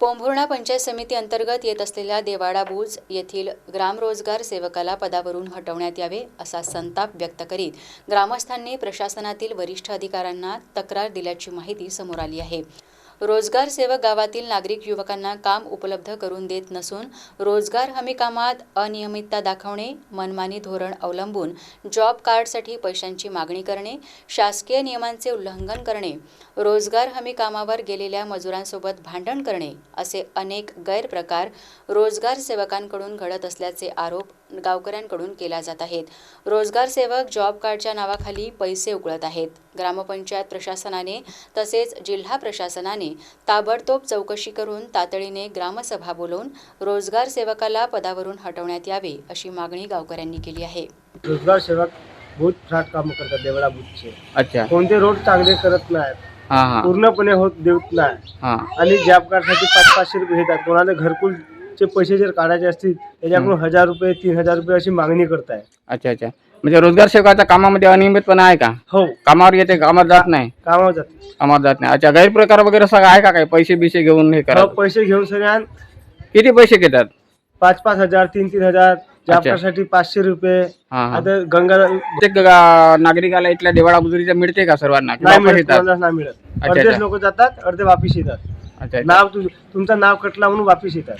पोंभुर्णा पंचायत समिती अंतर्गत येत असलेल्या देवाडा बुज येथील ग्रामरोजगार सेवकाला पदावरून हटवण्यात यावे असा संताप व्यक्त करीत ग्रामस्थांनी प्रशासनातील वरिष्ठ अधिकाऱ्यांना तक्रार दिल्याची माहिती समोर आली आहे. रोजगार सेवक गावातील नागरिक युवकांना काम उपलब्ध करून देत नसून रोजगार हमी कामात अनियमितता दाखवणे मनमानी धोरण अवलंबून जॉब कार्डसाठी पैशांची मागणी करणे शासकीय नियमांचे उल्लंघन करणे रोजगार हमी कामावर गेलेल्या मजुरांसोबत भांडण करणे असे अनेक गैरप्रकार रोजगार सेवकांकडून घडत असल्याचे आरोप गावकऱ्यांकडून केला जात आहेत. रोजगार सेवक जॉब कार्डच्या नावाखाली पैसे उकळत आहेत. ग्रामपंचायत प्रशासनाने तसेच जिल्हा प्रशासनाने ताबडतोब चौकशी करून तातडीने ग्रामसभा बोलवून रोजगार सेवकाला पदावरून हटवण्यात यावे अशी मागणी गावकऱ्यांनी केली आहे. रोजगार सेवक बहुत फ्रॉड काम करतात देवळा बुथचे. अच्छा. कोणते रोड चांगले करत नाहीत हा हा. पूर्णपणे होत देत नाही हा. आणि जॉब कार्डसाठी पाच पाचशे रुपये घेतात कोणाला घरकुलचे पैसे जर काढायचे असतील त्याच्याकडून हजार रुपये तीन हजार रुपये अशी मागणी करताय. अच्छा अच्छा. म्हणजे रोजगार सेवकाच्या कामामध्ये अनियमितपणा आहे का? हो. कामावर येते कामात जात नाही? कामावर जाते कामावर जात नाही. अच्छा गैरप्रकार वगैरे सगळं आहे का काही? पैसे बिसे घेऊन हे करा. हो, पैसे घेऊन सगळ्या किती पैसे घेतात? पाच पाच हजार तीन तीन हजार. कार्डसाठी पाचशे रुपये. हा हा. आता गंगा प्रत्येक गा- नागरिकाला इथल्या देवाळा बुजुरीचा मिळते का सर्वांना? मिळत येतात? कोणालाच नाही मिळत. अच्छा, अर्धेच अच्छा. लोक जातात अर्धे वापिस येतात. अच्छा अच्छा. नाव तुझ- तुमचं नाव कटला म्हणून वापिस येतात.